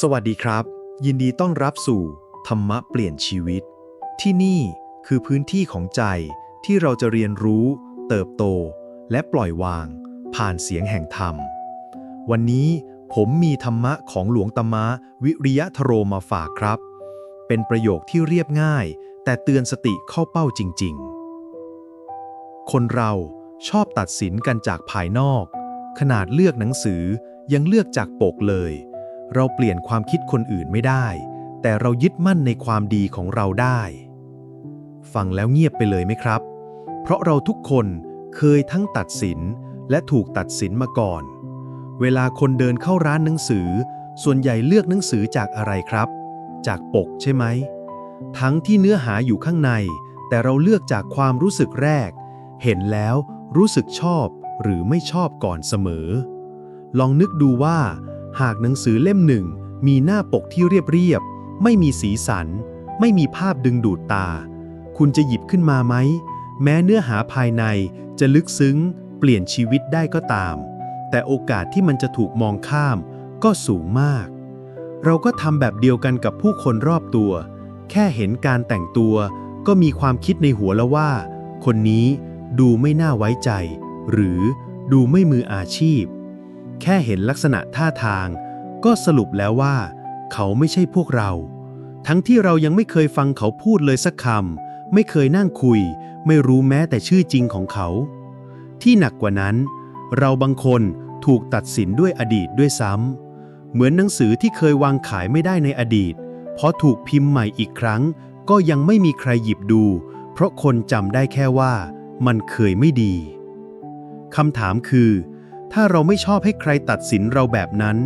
สวัสดีครับ ยินดีต้อนรับสู่ ธรรมะเปลี่ยนชีวิต ที่นี่คือพื้นที่ของใจที่เราจะเรียนรู้ เติบโต และปล่อยวาง ผ่านเสียงแห่งธรรม วันนี้ผมมีธรรมะของหลวงตมะวิริยะทโรมาฝากครับ เป็นประโยคที่เรียบง่าย แต่เตือนสติเข้าเป้าจริง ๆ คนเราชอบตัดสินกันจากภายนอก ขนาดเลือกหนังสือยังเลือกจากปกเลย เราเปลี่ยนความคิดคนอื่นไม่ได้ แต่เรายึดมั่นในความดีของเราได้ ฟังแล้วเงียบไปเลยไหมครับ เพราะเราทุกคนเคยทั้งตัดสินและถูกตัดสินมาก่อน เวลาคนเดินเข้าร้านหนังสือ ส่วนใหญ่เลือกหนังสือจากอะไรครับ จากปกใช่ไหม ทั้งที่เนื้อหาอยู่ข้างใน แต่เราเลือกจากความรู้สึกแรก เห็นแล้วรู้สึกชอบหรือไม่ชอบก่อนเสมอ ลองนึกดูว่า หากหนังสือเล่มหนึ่ง มีหน้าปกที่เรียบๆไม่มีสีสัน ไม่มีภาพดึงดูดตา คุณจะหยิบขึ้นมาไหม แม้เนื้อหาภายในจะลึกซึ้ง เปลี่ยนชีวิตได้ก็ตาม แต่โอกาสที่มันจะถูกมองข้ามก็สูงมาก เราก็ทำแบบเดียวกันกับผู้คนรอบตัว แค่เห็นการแต่งตัว ก็มีความคิดในหัวแล้วว่า คนนี้ดูไม่น่าไว้ใจ หรือดูไม่มืออาชีพ แค่เห็นลักษณะท่าทาง ก็สรุปแล้วว่า เขาไม่ใช่พวกเรา ทั้งที่เรายังไม่เคยฟังเขาพูดเลยสักคำไม่เคยนั่งคุย ไม่รู้แม้แต่ชื่อจริงของเขา ที่หนักกว่านั้น เราบางคนถูกตัดสินด้วยอดีตด้วยซ้ำเหมือนหนังสือที่เคยวางขายไม่ได้ในอดีตพราะถูกพิมพ์ใหม่อีกครั้ง ก็ยังไม่มีใครหยิบดู เพราะคนจำได้แค่ว่า มันเคยไม่ดีคำถามคือ ถ้าเราไม่ชอบให้ใครตัดสินเราแบบนั้น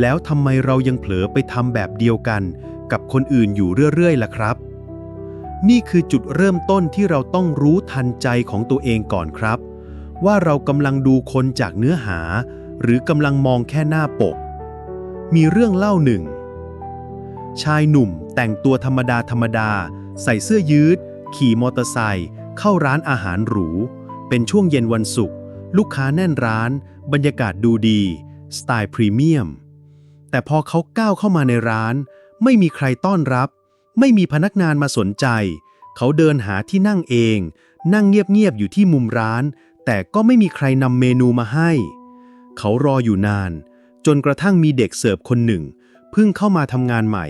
แล้วทำไมเรายังเผลอไปทำแบบเดียวกัน กับคนอื่นอยู่เรื่อยๆล่ะครับ นี่คือจุดเริ่มต้นที่เราต้องรู้ทันใจของตัวเองก่อนครับ ว่าเรากำลังดูคนจากเนื้อหา หรือกำลังมองแค่หน้าปก มีเรื่องเล่าหนึ่ง ชายหนุ่มแต่งตัวธรรมดาธรรมดา ใส่เสื้อยืด ขี่มอเตอร์ไซค์เข้าร้านอาหารหรู เป็นช่วงเย็นวันศุกร์ ลูกค้าแน่นร้าน บรรยากาศดูดี สไตล์พรีเมียม แต่พอเขาก้าวเข้ามาในร้าน ไม่มีใครต้อนรับ ไม่มีพนักงานมาสนใจ เขาเดินหาที่นั่งเอง นั่งเงียบๆอยู่ที่มุมร้าน แต่ก็ไม่มีใครนำเมนูมาให้ เขารออยู่นาน จนกระทั่งมีเด็กเสิร์ฟคนหนึ่งเพิ่งเข้ามาทำงานใหม่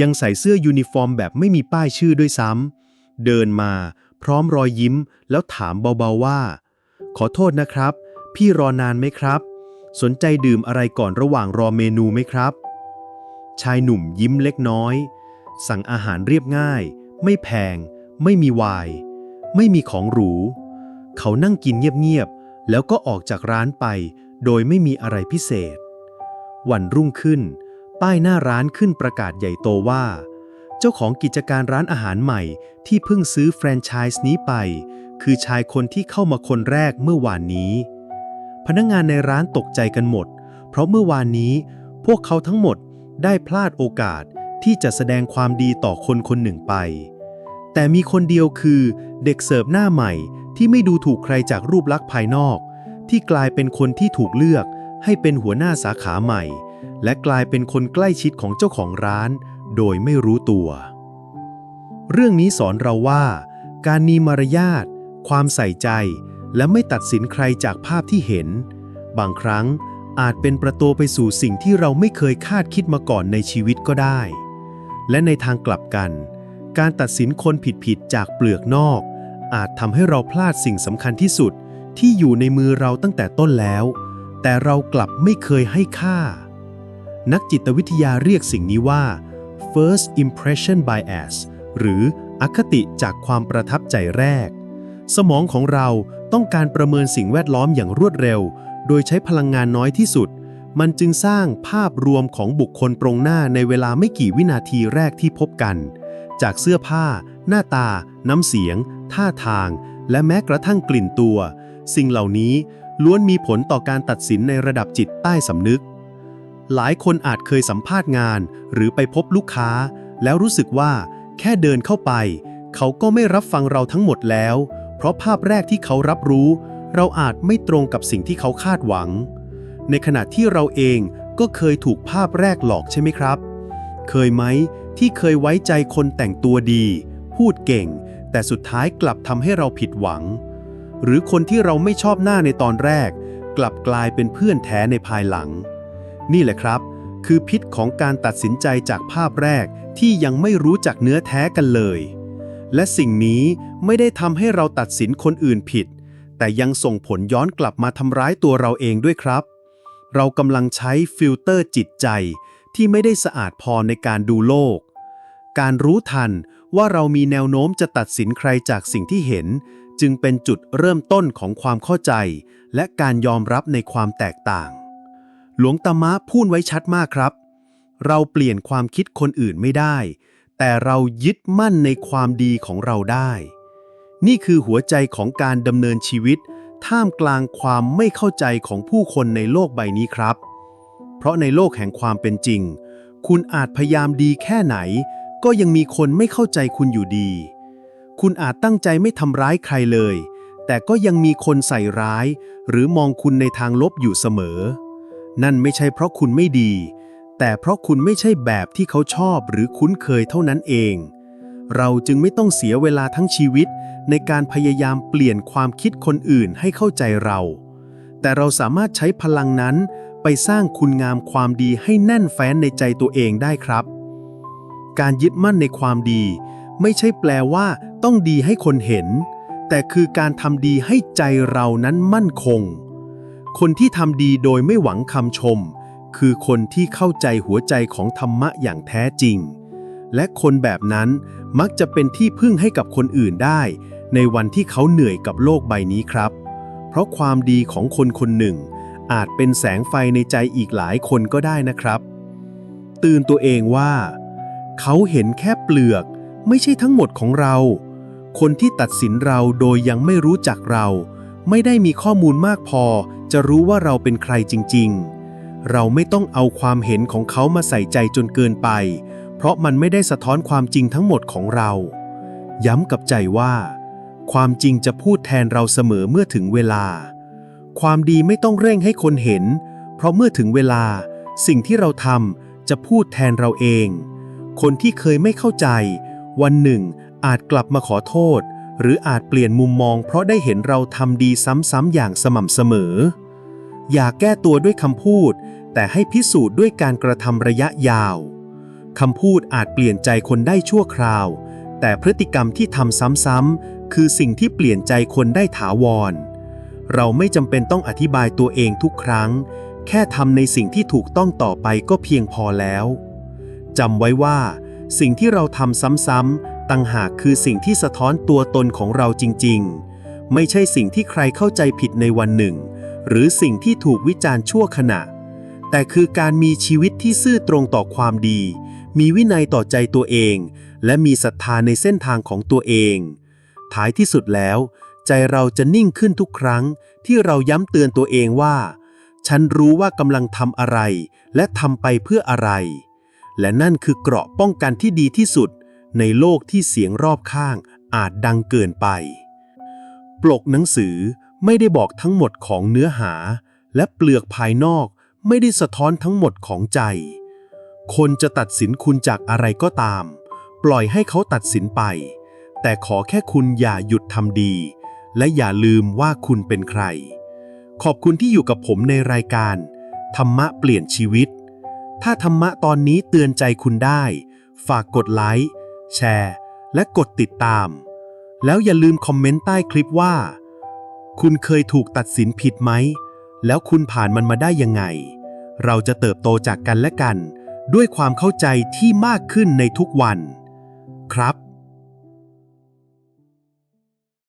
ยังใส่เสื้อยูนิฟอร์มแบบไม่มีป้ายชื่อด้วยซ้ำเดินมาพร้อมรอยยิ้มแล้วถามเบาๆว่า ขอโทษนะครับ พี่รอนานไหมครับ สนใจดื่มอะไรก่อนระหว่างรอเมนูไหมครับ ชายหนุ่มยิ้มเล็กน้อย สั่งอาหารเรียบง่าย ไม่แพง ไม่มีวน์ไม่มีของหรู เขานั่งกินเงียบๆ แล้วก็ออกจากร้านไป โดยไม่มีอะไรพิเศษ วันรุ่งขึ้น ป้ายหน้าร้านขึ้นประกาศใหญ่โตว่า เจ้าของกิจการร้านอาหารใหม่ที่เพิ่งซื้อแฟรนไชส์นี้ไป คือชายคนที่เข้ามาคนแรกเมื่อวานนี้ พนักงงานในร้านตกใจกันหมด เพราะเมื่อวานนี้ พวกเขาทั้งหมดได้พลาดโอกาสที่จะแสดงความดีต่อคนคนหนึ่งไป แต่มีคนเดียวคือเด็กเสิร์ฟหน้าใหม่ที่ไม่ดูถูกใครจากรูปลักษณ์ภายนอก ที่กลายเป็นคนที่ถูกเลือกให้เป็นหัวหน้าสาขาใหม่ และกลายเป็นคนใกล้ชิดของเจ้าของร้าน โดยไม่รู้ตัว เรื่องนี้สอนเราว่า การมีมารยาท ความใส่ใจ และไม่ตัดสินใครจากภาพที่เห็น บางครั้งอาจเป็นประตูไปสู่สิ่งที่เราไม่เคยคาดคิดมาก่อนในชีวิตก็ได้ และในทางกลับกัน การตัดสินคนผิดๆจากเปลือกนอก อาจทำให้เราพลาดสิ่งสำคัญที่สุดที่อยู่ในมือเราตั้งแต่ต้นแล้ว แต่เรากลับไม่เคยให้ค่า นักจิตวิทยาเรียกสิ่งนี้ว่า first impression bias หรืออคติจากความประทับใจแรก สมองของเราต้องการประเมินสิ่งแวดล้อมอย่างรวดเร็ว โดยใช้พลังงานน้อยที่สุด มันจึงสร้างภาพรวมของบุคคลตรงหน้าในเวลาไม่กี่วินาทีแรกที่พบกัน จากเสื้อผ้า หน้าตา น้ำเสียง ท่าทาง และแม้กระทั่งกลิ่นตัว สิ่งเหล่านี้ล้วนมีผลต่อการตัดสินในระดับจิตใต้สำนึก หลายคนอาจเคยสัมภาษณ์งาน หรือไปพบลูกค้า แล้วรู้สึกว่า แค่เดินเข้าไป เขาก็ไม่รับฟังเราทั้งหมดแล้ว เพราะภาพแรกที่เขารับรู้ เราอาจไม่ตรงกับสิ่งที่เขาคาดหวัง ในขณะที่เราเองก็เคยถูกภาพแรกหลอกใช่ไหมครับ เคยไหมที่เคยไว้ใจคนแต่งตัวดี พูดเก่ง แต่สุดท้ายกลับทำให้เราผิดหวัง หรือคนที่เราไม่ชอบหน้าในตอนแรก กลับกลายเป็นเพื่อนแท้ในภายหลัง นี่แหละครับ คือพิษของการตัดสินใจจากภาพแรกที่ยังไม่รู้จักเนื้อแท้กันเลย และสิ่งนี้ไม่ได้ทำให้เราตัดสินคนอื่นผิด แต่ยังส่งผลย้อนกลับมาทำร้ายตัวเราเองด้วยครับ เรากำลังใช้ฟิลเตอร์จิตใจที่ไม่ได้สะอาดพอในการดูโลก การรู้ทันว่าเรามีแนวโน้มจะตัดสินใครจากสิ่งที่เห็น จึงเป็นจุดเริ่มต้นของความเข้าใจ และการยอมรับในความแตกต่าง หลวงตามะพูดไว้ชัดมากครับ เราเปลี่ยนความคิดคนอื่นไม่ได้ แต่เรายึดมั่นในความดีของเราได้ นี่คือหัวใจของการดำเนินชีวิต ท่ามกลางความไม่เข้าใจของผู้คนในโลกใบนี้ครับ เพราะในโลกแห่งความเป็นจริง คุณอาจพยายามดีแค่ไหน ก็ยังมีคนไม่เข้าใจคุณอยู่ดี คุณอาจตั้งใจไม่ทำร้ายใครเลย แต่ก็ยังมีคนใส่ร้าย หรือมองคุณในทางลบอยู่เสมอ นั่นไม่ใช่เพราะคุณไม่ดี แต่เพราะคุณไม่ใช่แบบที่เขาชอบหรือคุ้นเคยเท่านั้นเอง เราจึงไม่ต้องเสียเวลาทั้งชีวิต ในการพยายามเปลี่ยนความคิดคนอื่นให้เข้าใจเรา แต่เราสามารถใช้พลังนั้นไปสร้างคุณงามความดีให้แน่นแฟ้นในใจตัวเองได้ครับ การยึดมั่นในความดี ไม่ใช่แปลว่า ต้องดีให้คนเห็น แต่คือการทำดีให้ใจเรานั้นมั่นคง คนที่ทำดีโดยไม่หวังคำชม คือคนที่เข้าใจหัวใจของธรรมะอย่างแท้จริง และคนแบบนั้นมักจะเป็นที่พึ่งให้กับคนอื่นได้ ในวันที่เขาเหนื่อยกับโลกใบนี้ครับ เพราะความดีของคนคนหนึ่ง อาจเป็นแสงไฟในใจอีกหลายคนก็ได้นะครับ ตื่นตัวเองว่า เขาเห็นแค่เปลือกไม่ใช่ทั้งหมดของเรา คนที่ตัดสินเราโดยยังไม่รู้จักเรา ไม่ได้มีข้อมูลมากพอ จะรู้ว่าเราเป็นใครจริง ๆ เราไม่ต้องเอาความเห็นของเขามาใส่ใจจนเกินไป เพราะมันไม่ได้สะท้อนความจริงทั้งหมดของเรา ย้ำกับใจว่า ความจริงจะพูดแทนเราเสมอเมื่อถึงเวลา ความดีไม่ต้องเร่งให้คนเห็น เพราะเมื่อถึงเวลา สิ่งที่เราทำจะพูดแทนเราเอง คนที่เคยไม่เข้าใจ วันหนึ่ง อาจกลับมาขอโทษ หรืออาจเปลี่ยนมุมมอง เพราะได้เห็นเราทำดีซ้ำๆอย่างสม่ำเสมอ อย่าแก้ตัวด้วยคำพูด แต่ให้พิสูจน์ด้วยการกระทำระยะยาวคำพูดอาจเปลี่ยนใจคนได้ชั่วคราว แต่พฤติกรรมที่ทำซ้ำๆคือสิ่งที่เปลี่ยนใจคนได้ถาวร เราไม่จำเป็นต้องอธิบายตัวเองทุกครั้ง แค่ทำในสิ่งที่ถูกต้องต่อไปก็เพียงพอแล้วจำไว้ว่า สิ่งที่เราทำซ้ำๆต่างหากคือสิ่งที่สะท้อนตัวตนของเราจริง ๆ ไม่ใช่สิ่งที่ใครเข้าใจผิดในวันหนึ่ง หรือสิ่งที่ถูกวิจารณ์ชั่วขณะ แต่คือการมีชีวิตที่ซื่อตรงต่อความดี มีวินัยต่อใจตัวเอง และมีศรัทธาในเส้นทางของตัวเอง ท้ายที่สุดแล้ว ใจเราจะนิ่งขึ้นทุกครั้ง ที่เราย้ำเตือนตัวเองว่า ฉันรู้ว่ากำลังทำอะไร และทำไปเพื่ออะไร และนั่นคือเกราะป้องกันที่ดีที่สุด ในโลกที่เสียงรอบข้างอาจดังเกินไป ปลกหนังสือ ไม่ได้บอกทั้งหมดของเนื้อหา และเปลือกภายนอกไม่ได้สะท้อนทั้งหมดของใจ คนจะตัดสินคุณจากอะไรก็ตาม ปล่อยให้เขาตัดสินไป แต่ขอแค่คุณอย่าหยุดทำดี และอย่าลืมว่าคุณเป็นใคร ขอบคุณที่อยู่กับผมในรายการ ธรรมะเปลี่ยนชีวิต ถ้าธรรมะตอนนี้เตือนใจคุณได้ ฝากกดไลค์แชร์ และกดติดตาม แล้วอย่าลืมคอมเมนต์ใต้คลิปว่า คุณเคยถูกตัดสินผิดไหม แล้วคุณผ่านมันมาได้ยังไง เราจะเติบโตจากกันและกัน ด้วยความเข้าใจที่มากขึ้นในทุกวัน ครับ